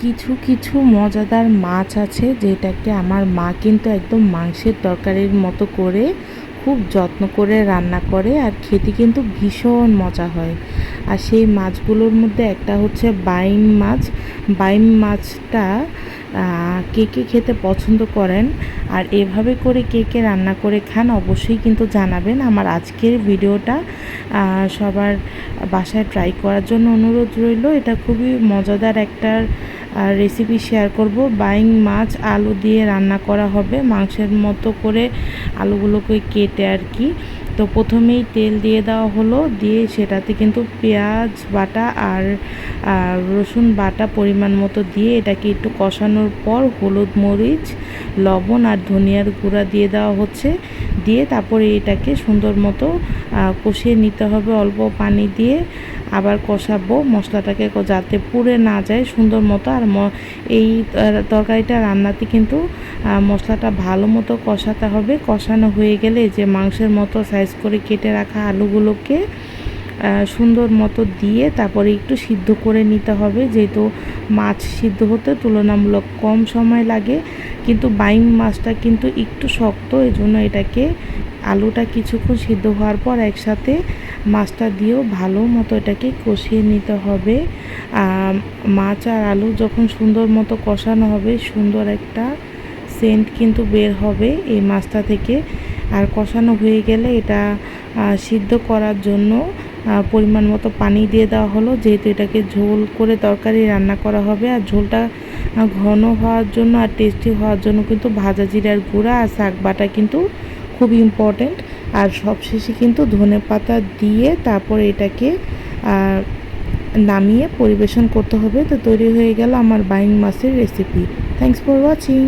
কিছু কিছু মজাদার মাছ আছে যেটাকে আমার মা কিন্তু একদম মাংসের তরকারির মতো করে খুব যত্ন করে রান্না করে আর খেতে কিন্তু ভীষণ মজা হয়। আর সেই মাছগুলোর মধ্যে একটা হচ্ছে বাইম মাছ। বাইম মাছটা কে কে খেতে পছন্দ করেন আর এভাবে করে কে কে রান্না করে খান অবশ্যই কিন্তু জানাবেন। আমার আজকের ভিডিওটা সবার বাসায় ট্রাই করার জন্য অনুরোধ রইল। এটা খুবই মজাদার একটা রেসিপি শেয়ার করব। বাইং মাছ আলু দিয়ে রান্না করা হবে। মাংসের মতো করে আলুগুলোকে কেটে আর কি। তো প্রথমেই তেল দিয়ে দেওয়া হলো। দিয়ে সেটাতে কিন্তু পেঁয়াজ বাটা আর রসুন বাটা পরিমাণ মতো দিয়ে এটাকে একটু কষানোর পর হলুদ মরিচ, লবণ আর ধনিয়ার গুঁড়া দিয়ে দেওয়া হচ্ছে। দিয়ে তারপরে এটাকে সুন্দর মতো কষিয়ে নিতে হবে অল্প পানি দিয়ে। আবার কষাবো মশলাটাকে যাতে পুড়ে না যায় সুন্দর মতো। আর এই তরকারিটা রান্নাতে কিন্তু মশলাটা ভালো মতো কষাতে হবে। কষানো হয়ে গেলে যে মাংসের মতো সাইজ করে কেটে রাখা আলুগুলোকে সুন্দর মতো দিয়ে তারপরে একটু সিদ্ধ করে নিতে হবে। যেহেতু মাছ সিদ্ধ হতে তুলনামূলক কম সময় লাগে, কিন্তু বাইম মাছটা কিন্তু একটু শক্ত এই জন্য এটাকে আলুটা কিছুক্ষণ সিদ্ধ হওয়ার পর একসাথে মাছটা দিয়েও ভালো মতো এটাকে কষিয়ে নিতে হবে। মাছ আর আলু যখন সুন্দর মতো কষানো হবে, সুন্দর একটা সেন্ট কিন্তু বের হবে এই মাছটা থেকে। আর কষানো হয়ে গেলে এটা সিদ্ধ করার জন্য পরিমাণ মতো পানি দিয়ে দেওয়া হলো। যেহেতু এটাকে ঝোল করে তরকারি রান্না করা হবে, আর ঝোলটা ঘন হওয়ার জন্য আর টেস্টি হওয়ার জন্য কিন্তু ভাজা জিরার গুঁড়া আর শাক বাটা কিন্তু খুব ইম্পর্ট্যান্ট আর সবশেষে কিন্তু ধনে পাতা দিয়ে তারপর এটাকে নামিয়ে পরিবেশন করতে হবে। তো তৈরি হয়ে গেল আমার বাইং মাছের রেসিপি থ্যাংকস ফর ওয়াচিং